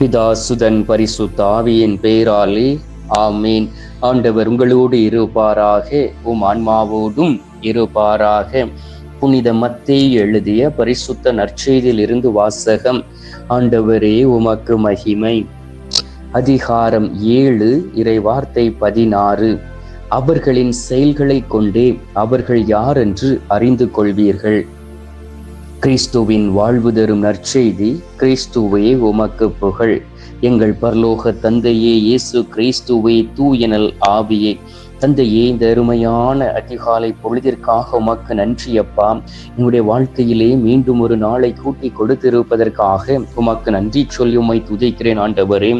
பிதா சுதன் பரிசுத்த ஆவியின் பெயராலே ஆமீன். ஆண்டவர் உங்களோடு இருப்பாராக உம் ஆன்மாவோடும் இருப்பாராக. புனித மத்தை எழுதிய பரிசுத்த நற்செய்தியில் இருந்து வாசகம் ஆண்டவரே உமக்கு மகிமை. அதிகாரம் ஏழு இறை வார்த்தை பதினாறு. அவர்களின் செயல்களைக் கொண்டே அவர்கள் யார் என்று அறிந்து கொள்வீர்கள்? கிறிஸ்துவின் வாழ்வு தரும் நற்செய்தி கிறிஸ்துவே உமக்கு புகழ். எங்கள் பரலோக தந்தையே இயேசு கிறிஸ்துவே தூயனல் ஆவியே. தந்தையே இந்த அருமையான அதிகாலை பொழுதிற்காக உமக்கு நன்றி அப்பா. எங்களுடைய வாழ்க்கையிலே மீண்டும் ஒரு நாளை கூட்டி கொடுத்திருப்பதற்காக உமக்கு நன்றி சொல்லி உமை துதைக்கிறேன் ஆண்டவரே.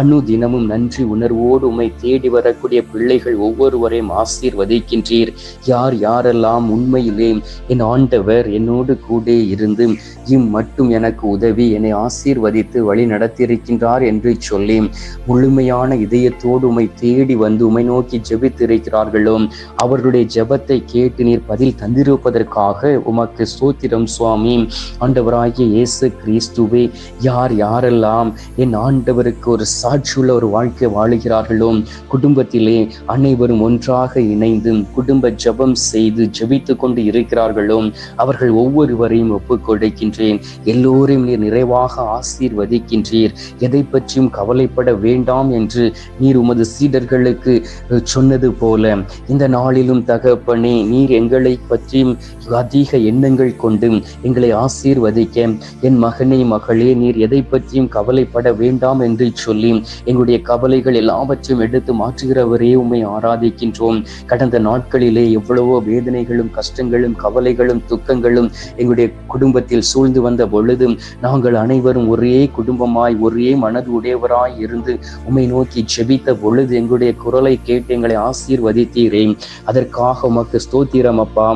அணு தினமும் நன்றி உணர்வோடு உமை தேடி வரக்கூடிய பிள்ளைகள் ஒவ்வொருவரையும் ஆசீர்வதிக்கின்றீர். யார் யாரெல்லாம் உண்மையிலே என் ஆண்டவர் என்னோடு கூட இருந்து இம் மட்டும் எனக்கு உதவி என்னை ஆசீர்வதித்து வழி நடத்தியிருக்கின்றார் என்று சொல்லி முழுமையான இதயத்தோடு உமை தேடி வந்து உமை நோக்கி ஜெபித்திருக்கிறார்களோ அவர்களுடைய ஜெபத்தை கேட்டு நீர் பதில் தந்திருப்பதற்காக உமக்கு ஸ்தோத்திரம் சுவாமி. ஆண்டவராகிய இயேசு கிறிஸ்துவே யார் யாரெல்லாம் என் ஆண்டவருக்கு ஒரு சாட்சியுள்ள ஒரு வாழ்க்கை வாழுகிறார்களோ குடும்பத்திலே அனைவரும் ஒன்றாக இணைந்து குடும்ப ஜபம் செய்து ஜபித்து கொண்டு இருக்கிறார்களோ அவர்கள் ஒவ்வொருவரையும் ஒப்புக் கொடுக்கின்றேன் எல்லோரையும் நீர் நிறைவாக ஆசீர்வதிக்கின்றீர். எதை பற்றியும் கவலைப்பட வேண்டாம் என்று நீர் உமது சீடர்களுக்கு சொன்னது போல இந்த நாளிலும் தகப்பனே நீர் எங்களை பற்றியும் அதிக எண்ணங்கள் கொண்டு எங்களை ஆசீர்வதிக்க. என் மகனே மகளே நீர் எதை பற்றியும் கவலைப்பட வேண்டாம் என்று சொல்லி எங்களுடைய கவலைகள் எல்லாவற்றையும் எடுத்து மாற்றுகிறவரே உண்மை ஆராதிக்கின்றோம். கடந்த நாட்களிலே எவ்வளவோ வேதனைகளும் கஷ்டங்களும் கவலைகளும் துக்கங்களும் எங்களுடைய குடும்பத்தில் சூழ்ந்து வந்த பொழுதும் நாங்கள் அனைவரும் ஒரே குடும்பமாய் ஒரே மனது உடையவராய் இருந்து உண்மை நோக்கி ஜெபித்த பொழுது எங்களுடைய குரலை கேட்டு எங்களை ஆசை ஆசீர்வதித்தீரே அதற்காக உமக்கு ஸ்தோத்திரம் அப்பா.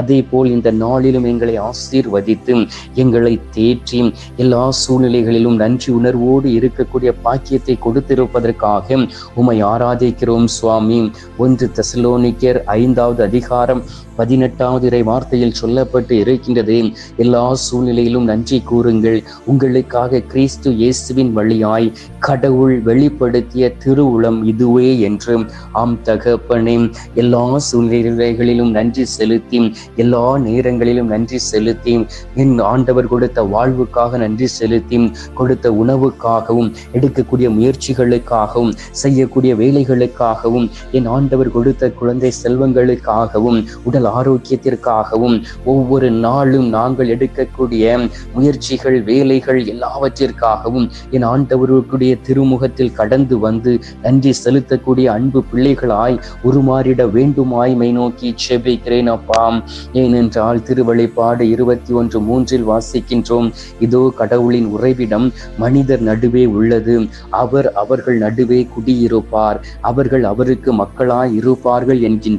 அதே போல் இந்த நாளிலும் எங்களை ஆசீர்வதித்து எங்களை தேற்றி எல்லா சூழ்நிலைகளிலும் நன்றி உணர்வோடு இருக்கக்கூடிய பாக்கியத்தை கொடுத்திருப்பதற்காக உமை ஆராதிக்கிறோம் சுவாமி. ஒன்று தசலோனிக்கர் ஐந்தாவது அதிகாரம் பதினெட்டாவது இறை வார்த்தையில் சொல்லப்பட்டு இருக்கின்றது. எல்லா சூழ்நிலையிலும் நன்றி கூறுங்கள். உங்களுக்காக கிறிஸ்து இயேசுவின் வழியாய் கடவுள் வெளிப்படுத்திய திருவுளம் இதுவே என்று. ஆம் தகப்பனே எல்லா சூழ்நிலைகளிலும் நன்றி செலுத்தி எல்லா நேரங்களிலும் நன்றி செலுத்தி என் ஆண்டவர் கொடுத்த வாழ்வுக்காக நன்றி செலுத்தி கொடுத்த உணவுக்காகவும் எடுக்கக்கூடிய முயற்சிகளுக்காகவும் செய்யக்கூடிய வேலைகளுக்காகவும் என் ஆண்டவர் கொடுத்த குழந்தை செல்வங்களுக்காகவும் உடல் ஆரோக்கியத்திற்காகவும் ஒவ்வொரு நாளும் நாங்கள் எடுக்கக்கூடிய முயற்சிகள் வேலைகள் எல்லாவற்றிற்காகவும் என் ஆண்டவருடைய திருமுகத்தில் கடந்து வந்து நன்றி செலுத்தக்கூடிய அன்பு பிள்ளைகளாய் உருமாறிட வேண்டுமாய் மை நோக்கி செபிக்கிறேன் அப்பா. ஏனென்றால் திருவழிப்பாடு இருபத்தி ஒன்று மூன்றில் வாசிக்கின்றோம். இதோ கடவுளின் உறைவிடம் மனிதர் நடுவே உள்ளது. அவர் அவர்கள் நடுவே குடியிருப்பார். அவர்கள் அவருக்கு மக்களாய் இருப்பார்கள் என்கின்ற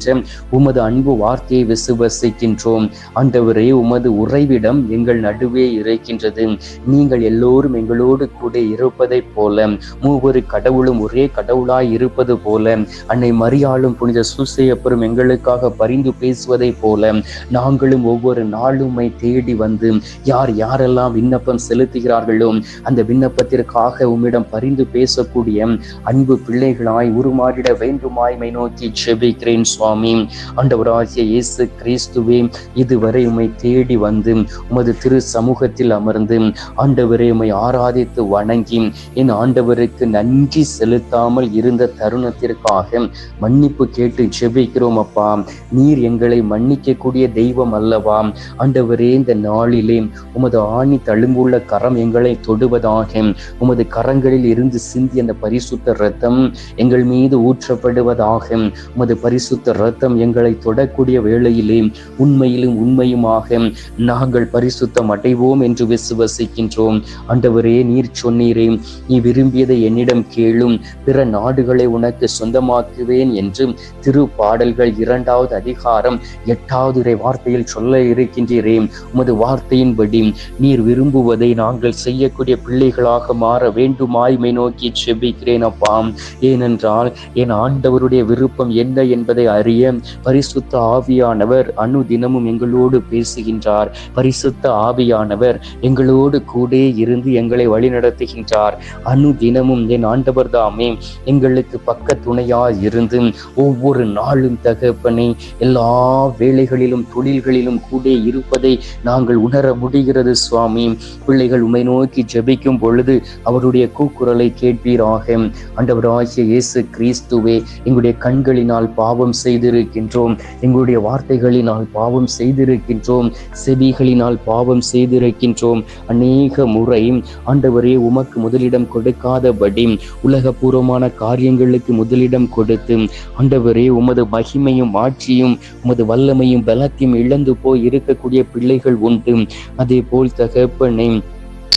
உமது அன்பு வார்த்தையை விசுவசிக்கின்றோம் ஆண்டவரே உமது உறைவிடம் எங்கள் நடுவே இருக்கின்றது. நீங்கள் எல்லோரும் எங்களோடு கூட இருப்பதைப் போல மூவரு கடவுளும் ஒரே கடவுளாய் இருப்பது போல அன்னை மரியா மரியாளும் புனித சூசையப்பரும் எங்களுக்காக பரிந்து பேசுவதைப் போல நாங்களும் ஒவ்வொரு நாளுமை தேடி வந்து யார் யாரெல்லாம் விண்ணப்பம் செலுத்துகிறார்களோ அந்த விண்ணப்பத்திற்காக உம்மிடம் பரிந்து பேசக்கூடிய அன்பு பிள்ளைகளாய் உருமாறிட வேண்டுமாய்மை நோக்கி செபிக்கிறேன் சுவாமி. ஆண்டவராகிய இயேசு கிறிஸ்துவே இதுவரை உம்மை தேடி வந்து உமது திரு சமூகத்தில் அமர்ந்து ஆண்டவரை உம்மை ஆராதித்து வணங்கி என் ஆண்டவருக்கு நன்றி செலுத்தாமல் இருந்த தருணத்திற்காக மன் மன்னிப்பு கேட்டு ஜெபிக்கிறோம் அப்பா நீர் எங்களை மன்னிக்கக்கூடிய தெய்வம் அல்லவா. ஆண்டவரே இந்த நாளிலே உமது ஆணி தழும்புள்ள கரம் எங்களை தொடுவதாக. உமது கரங்களில் இருந்து சிந்தி அந்த பரிசுத்த ரத்தம் எங்கள் மீது ஊற்றப்படுவதாக. உமது பரிசுத்த ரத்தம் எங்களை தொடக்கூடிய வேளையிலே உண்மையிலும் உண்மையுமாக நாங்கள் பரிசுத்தம் அடைவோம் என்று விசுவசிக்கின்றோம். ஆண்டவரே நீர் சொன்னீரே நீ விரும்பியதை என்னிடம் கேளும். பிற நாடுகளை உனக்கு சொந்தமாக்குவேன் என்று என்று திரு பாடல்கள் இரண்டாவது அதிகாரம் எட்டாவது இறை வார்த்தையில் சொல்ல இருக்கின்றீரே உமது வார்த்தையின்படி நீர் விரும்புவதை நாங்கள் செய்யக்கூடிய பிள்ளைகளாக மாற வேண்டுமாய்மை நோக்கி செபிக்கிறேன் அப்பா. ஏனென்றால் என் ஆண்டவருடைய விருப்பம் என்ன என்பதை அறிய பரிசுத்த ஆவியானவர் அணு தினமும் எங்களோடு பேசுகின்றார். பரிசுத்த ஆவியானவர் எங்களோடு கூட இருந்து எங்களை வழிநடத்துகின்றார். அனுதினமும் என் ஆண்டவர் தாமே எங்களுக்கு பக்க துணையாய் இருந்து ஒவ்வொரு நாளும் தகப்பனை எல்லா வேலைகளிலும் தொழில்களிலும் கூட இருப்பதை நாங்கள் உணர முடிகிறது சுவாமி. பிள்ளைகள் உமை நோக்கி ஜெபிக்கும் பொழுது அவருடைய கூக்குரலை கேட்பீராக. ஆண்டவராகிய இயேசு கிறிஸ்துவே எங்களுடைய கண்களினால் பாவம் செய்திருக்கின்றோம். எங்களுடைய வார்த்தைகளினால் பாவம் செய்திருக்கின்றோம். செவிகளினால் பாவம் செய்திருக்கின்றோம். அநேக முறை ஆண்டவரே உமக்கு முதலிடம் கொடுக்காதபடி உலகபூர்வமான காரியங்களுக்கு முதலிடம் கொடுத்து ஆண்டவரே உமது மகிமையும் ஆட்சியும் உமது வல்லமையும் பலத்தையும் இழந்து போய் இருக்கக்கூடிய பிள்ளைகள் உண்டு. அதே போல் தகப்பனை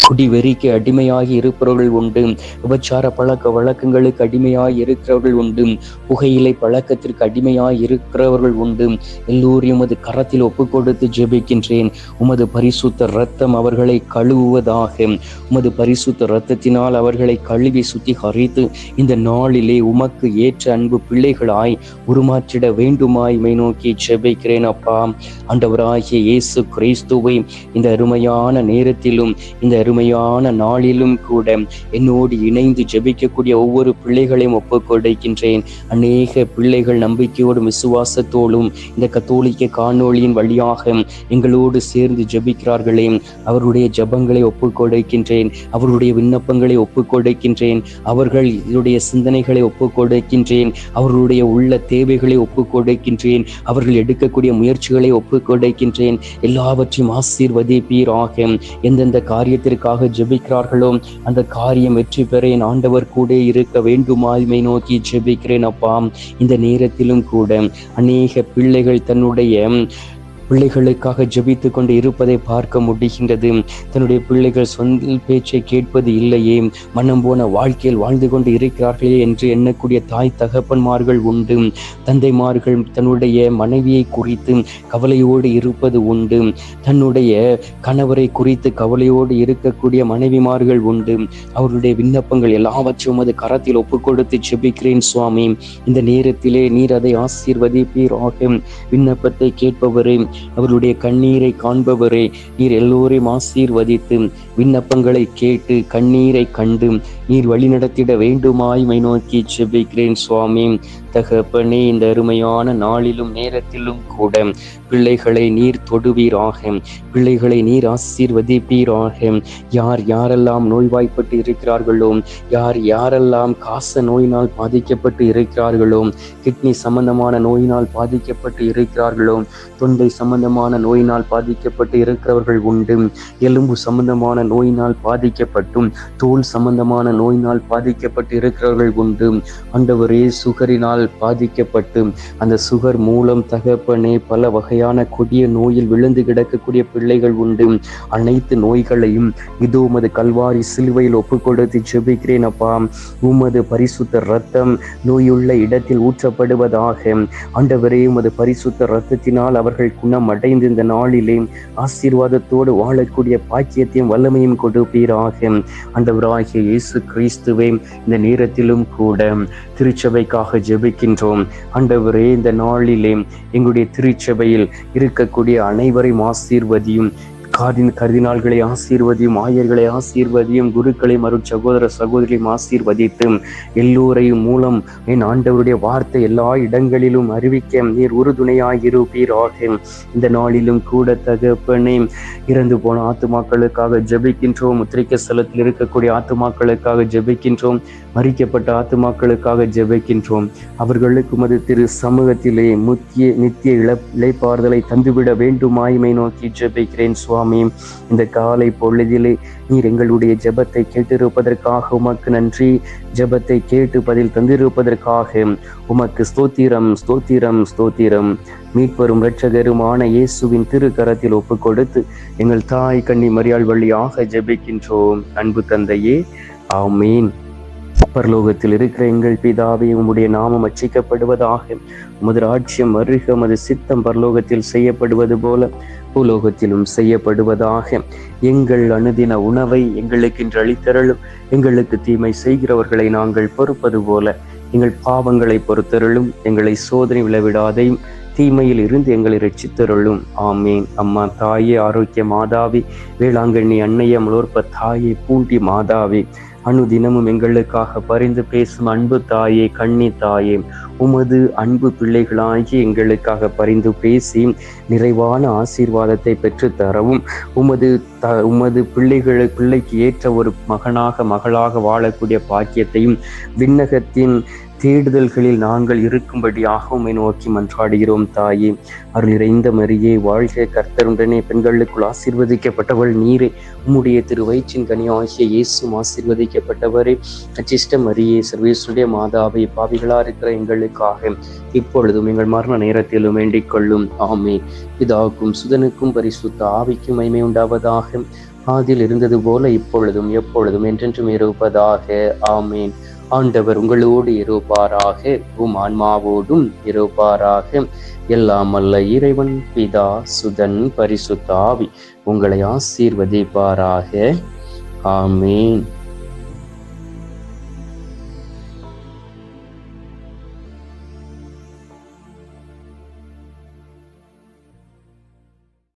குடிவெறிக்கு அடிமையாகி இருப்பவர்கள் உண்டு. விபச்சார பழக்க வழக்கங்களுக்கு அடிமையாய் இருக்கிறவர்கள் உண்டு. புகையிலை பழக்கத்திற்கு அடிமையாய் இருக்கிறவர்கள் உண்டு. எல்லோரையும் உமது கரத்தில் ஒப்பு கொடுத்து ஜெபிக்கின்றேன். உமது பரிசுத்த ரத்தம் அவர்களை கழுவுவதாக. உமது பரிசுத்த ரத்தத்தினால் அவர்களை கழுவி சுத்திகரித்து இந்த நாளிலே உமக்கு ஏற்ற அன்பு பிள்ளைகளாய் உருமாற்றிட வேண்டுமாய் மை நோக்கி ஜெபிக்கிறேன் அப்பா. ஆண்டவராகிய இயேசு கிறிஸ்துவை இந்த அருமையான நேரத்திலும் இந்த அருமையான நாளிலும் கூட என்னோடு இணைந்து ஜெபிக்கக்கூடிய ஒவ்வொரு பிள்ளைகளையும் ஒப்புக்கொடுக்கின்றேன். அநேக பிள்ளைகள் நம்பிக்கையோடும் விசுவாசத்தோடும் இந்த கத்தோலிக்க காணொளியின் வழியாக எங்களோடு சேர்ந்து ஜெபிக்கிறார்களே. அவருடைய ஜபங்களை ஒப்புக்கொடுக்கின்றேன். அவருடைய விண்ணப்பங்களை ஒப்புக்கொடுக்கின்றேன். அவர்கள் இதனுடைய சிந்தனைகளை ஒப்புக்கொடுக்கின்றேன். அவர்களுடைய உள்ள தேவைகளை ஒப்புக்கொடுக்கின்றேன். அவர்கள் எடுக்கக்கூடிய முயற்சிகளை ஒப்புக்கொடுக்கின்றேன். எல்லாவற்றையும் ஆசீர்வதிப்பீராக. எந்தெந்த காரியத்தில் காரியத்திற்காக ஜெபிக்கிறார்களோ அந்த காரியம் வெற்றி பெற என் ஆண்டவர் கூட இருக்க வேண்டுமாய்மை நோக்கி ஜெபிக்கிறேன் அப்பா. இந்த நேரத்திலும் கூட அநேக பிள்ளைகள் தன்னுடைய பிள்ளைகளுக்காக ஜெபித்து கொண்டு இருப்பதை பார்க்க முடிகின்றது. தன்னுடைய பிள்ளைகள் சொந்த பேச்சை கேட்பது இல்லையே. மனம் போன வாழ்க்கையில் வாழ்ந்து கொண்டு இருக்கிறார்களே என்று எண்ணக்கூடிய தாய் தகப்பன்மார்கள் உண்டு. தந்தைமார்கள் தன்னுடைய மனைவியை குறித்து கவலையோடு இருப்பது உண்டு. தன்னுடைய கணவரை குறித்து கவலையோடு இருக்கக்கூடிய மனைவிமார்கள் உண்டு. அவருடைய விண்ணப்பங்கள் எல்லாவற்றையும் அது கரத்தில் ஒப்புக்கொடுத்து செபிக்கிறேன் சுவாமி. இந்த நேரத்திலே நீர் அதை ஆசீர்வதிப்பீராக. விண்ணப்பத்தை கேட்பவரே அவருடைய கண்ணீரை காண்பவரே நீர் எல்லோரையும் ஆசீர்வதித்து விண்ணப்பங்களை கேட்டு கண்ணீரை கண்டு நீர் வழிநடத்திட வேண்டுமாய்மை நோக்கி செபிக்கிறேன் சுவாமி. தகப்பனே இந்த அருமையான நாளிலும் நேரத்திலும் கூட பிள்ளைகளை நீர் தொடுவீராக. பிள்ளைகளை நீர் ஆசீர்வதிப்பீராக. யார் யாரெல்லாம் நோய்வாய்ப்பட்டு இருக்கிறார்களோ யார் யாரெல்லாம் காச நோயினால் பாதிக்கப்பட்டு இருக்கிறார்களோ கிட்னி சம்பந்தமான நோயினால் பாதிக்கப்பட்டு இருக்கிறார்களோ தொண்டை சம்பந்தமான நோயினால் பாதிக்கப்பட்டு இருக்கிறவர்கள் உண்டு. எலும்பு சம்பந்தமான நோயினால் பாதிக்கப்பட்டும் தோல் சம்பந்தமான நோயினால் பாதிக்கப்பட்டு இருக்கிறவர்கள் உண்டு. அந்தவரே சுகரினால் பாதிக்கப்பட்டு அந்த சுகர் மூலம் தகப்பனே பல வகையான கொடிய நோயில் விழுந்து கிடக்கக்கூடிய பிள்ளைகள் உண்டு. அனைத்து நோய்களையும் இது உமது கல்வாரி சிலுவையில் ஒப்பு கொடுத்து ஜெபிக்கிறேன் அப்பா. உமது பரிசுத்த ரத்தம் நோயுள்ள இடத்தில் ஊற்றப்படுவதாக. ஆண்டவரே உமது பரிசுத்த ரத்தத்தினால் அவர்கள் குணம் அடைந்து இந்த நாளிலே ஆசீர்வாதத்தோடு வாழக்கூடிய பாக்கியத்தையும் வல்லமையும் கொடுப்பீராக. ஆண்டவராகிய இயேசு கிறிஸ்துவே இந்த நேரத்திலும் கூட திருச்சபைக்காக இருக்கின்றோம். ஆண்டவரே இந்த நாளிலே எங்களுடைய திருச்சபையில் இருக்கக்கூடிய அனைவரையும் ஆசீர்வதியும் காதின் கருதினாள்களை ஆசீர்வதியும் ஆயர்களை ஆசீர்வதியும் குருக்களை மறு சகோதர சகோதரியும் ஆசீர்வதித்தும் எல்லோரையும் மூலம் என் ஆண்டவருடைய வார்த்தை எல்லா இடங்களிலும் அறிவிக்க நீர் உறுதுணையாயிருப்பீராக. இந்த நாளிலும் கூட தகப்பனே இறந்து போன ஆத்துமாக்களுக்காக ஜபிக்கின்றோம். முத்திரிக்க ஸ்தலத்தில் இருக்கக்கூடிய ஆத்துமாக்களுக்காக ஜபிக்கின்றோம். மறிக்கப்பட்ட ஆத்துமாக்களுக்காக ஜெபிக்கின்றோம். அவர்களுக்கு மது திரு சமூகத்திலே முத்திய நித்திய இழ இழைப்பாறுதலை தந்துவிட வேண்டுமாய்மை நோக்கி ஜெபிக்கிறேன் சுவாமி. இந்த காலை பொழுதிலே நீர் எங்களுடைய ஜெபத்தை கேட்டிருப்பதற்காக உமக்கு நன்றி. ஜெபத்தை கேட்டு பதில் தந்திருப்பதற்காக உமக்கு ஸ்தோத்திரம் ஸ்தோத்திரம் ஸ்தோத்திரம். மீட்பெரும் இரட்சகருமான இயேசுவின் திருக்கரத்தில் ஒப்பு கொடுத்து எங்கள் தாய் கண்ணி மரியாள் வழியாக ஜெபிக்கின்றோம். அன்பு தந்தையே ஆமீன். பரலோகத்தில் இருக்கிற எங்கள் பிதாவே உம்முடைய நாமம் அச்சிக்கப்படுவதாக உமது ராஜ்யம் அருக உமது சித்தம் பரலோகத்தில் செய்யப்படுவது போல பூலோகத்திலும் செய்யப்படுவதாக. எங்கள் அணுதின உணவை எங்களுக்கு இன்று அளித்தருளும். எங்களுக்கு தீமை செய்கிறவர்களை நாங்கள் பொறுப்பது போல எங்கள் பாவங்களை பொறுத்தருளும். எங்களை சோதனை விளைவிடாதையும் தீமையில் இருந்து எங்களை ரட்சித்தருளும். ஆமேன். அம்மா தாயே ஆரோக்கிய மாதாவி வேளாங்கண்ணி அன்னைய முளோற்ப தாயே பூண்டி மாதாவி அனுதினமும் எங்களுக்காக பரிந்து பேசும் அன்பு தாயே கண்ணி தாயே உமது அன்பு பிள்ளைகளாகி எங்களுக்காக பரிந்து பேசி நிறைவான ஆசீர்வாதத்தை பெற்று தரவும். உமது த உமது பிள்ளைகளை பிள்ளைக்கு ஏற்ற ஒரு மகனாக மகளாக வாழக்கூடிய பாக்கியத்தையும் விண்ணகத்தின் தேடுதல்களில் நாங்கள் இருக்கும்படியாக உம்மை நோக்கி மன்றாடுகிறோம் தாயே. அருள் நிறைந்த மரியே வாழ்க கர்த்தருடனே. பெண்களுக்குள் ஆசீர்வதிக்கப்பட்டவள் நீரே. உம்முடைய திரு வயிற்றின் ஆகிய இயேசும் ஆசீர்வதிக்கப்பட்டவரே. அச்சிஷ்ட மரியே சர்வேசுடைய மாதாவை பாவிகளா இருக்கிற எங்களுக்காக இப்பொழுதும் எங்கள் மரண நேரத்திலும் வேண்டிக் கொள்ளும். ஆமே பிதாவுக்கும் சுதனுக்கும் பரிசுத்த ஆவிக்கும் மைமை உண்டாவதாக. ஆதில் இருந்தது போல இப்பொழுதும் எப்பொழுதும் என்றென்றும் இருப்பதாக. ஆமேன். ஆண்டவர் உங்களோடு இருப்பாராக உம் ஆன்மாவோடும் இருப்பாராக. எல்லாம் அல்ல இறைவன் பிதா சுதன் பரிசுத்தாவி உங்களை ஆசீர்வதிப்பாராக. ஆமேன்.